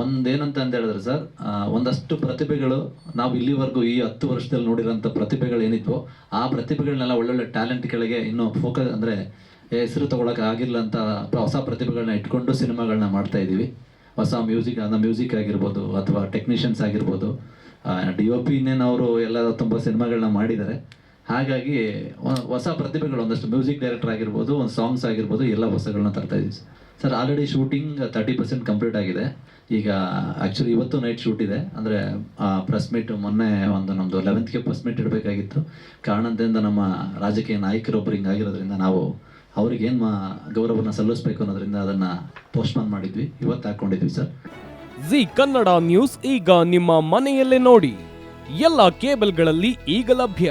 ಒಂದೇನಂತ ಅಂತ ಹೇಳಿದ್ರೆ ಸರ್ ಒಂದಷ್ಟು ಪ್ರತಿಭೆಗಳು ನಾವು ಇಲ್ಲಿವರೆಗೂ ಈ ಹತ್ತು ವರ್ಷದಲ್ಲಿ ನೋಡಿರೋಂಥ ಪ್ರತಿಭೆಗಳು ಏನಿದ್ವೋ, ಆ ಪ್ರತಿಭೆಗಳನ್ನೆಲ್ಲ ಒಳ್ಳೊಳ್ಳೆ ಟ್ಯಾಲೆಂಟ್ಗಳಿಗೆ ಇನ್ನೂ ಫೋಕಸ್ ಅಂದರೆ ಹೆಸರು ತಗೊಳಕ್ಕೆ ಆಗಿಲ್ಲ ಅಂತ ಹೊಸ ಪ್ರತಿಭೆಗಳನ್ನ ಇಟ್ಕೊಂಡು ಸಿನಿಮಾಗಳನ್ನ ಮಾಡ್ತಾ ಇದ್ದೀವಿ. ಹೊಸ ಮ್ಯೂಸಿಕ್ ಅಂದರೆ ಮ್ಯೂಸಿಕ್ ಆಗಿರ್ಬೋದು ಅಥವಾ ಟೆಕ್ನಿಷಿಯನ್ಸ್ ಆಗಿರ್ಬೋದು ಡಿ ಒ ಪಿ ಇನ್ನೇನು ಅವರು ಎಲ್ಲ ತುಂಬ ಸಿನಿಮಾಗಳನ್ನ ಮಾಡಿದ್ದಾರೆ. ಹಾಗಾಗಿ ಹೊಸ ಪ್ರತಿಭೆಗಳು ಒಂದಷ್ಟು ಮ್ಯೂಸಿಕ್ ಡೈರೆಕ್ಟರ್ ಆಗಿರ್ಬೋದು, ಒಂದು ಸಾಂಗ್ಸ್ ಆಗಿರ್ಬೋದು, ಎಲ್ಲ ಹೊಸಗಳನ್ನ ತರ್ತಾ ಇದ್ದೀವಿ sir. Already shooting thirty percent complete ಆಗಿದೆ. ಈಗ ಆ್ಯಕ್ಚುಲಿ ಇವತ್ತು ನೈಟ್ ಶೂಟ್ ಇದೆ. ಅಂದರೆ ಪ್ರೆಸ್ ಮೀಟ್ ಮೊನ್ನೆ ಒಂದು ನಮ್ಮದು ಲೆವೆಂತ್ಗೆ ಪ್ರೆಸ್ ಮೀಟ್ ಇಡಬೇಕಾಗಿತ್ತು. ಕಾರಣದಿಂದ ನಮ್ಮ ರಾಜಕೀಯ ನಾಯಕರೊಬ್ಬರು ಹಿಂಗಾಗಿರೋದ್ರಿಂದ ನಾವು ಅವ್ರಿಗೆ ಏನು ಮಾ ಗೌರವನ ಸಲ್ಲಿಸಬೇಕು ಅನ್ನೋದ್ರಿಂದ ಅದನ್ನು ಪೋಸ್ಟ್ಪೋನ್ ಮಾಡಿದ್ವಿ. ಇವತ್ತು ಹಾಕ್ಕೊಂಡಿದ್ವಿ ಸರ್. ಜಿ ಕನ್ನಡ ನ್ಯೂಸ್ ಈಗ ನಿಮ್ಮ ಮನೆಯಲ್ಲೇ ನೋಡಿ. ಎಲ್ಲ ಕೇಬಲ್ಗಳಲ್ಲಿ ಈಗ ಲಭ್ಯ.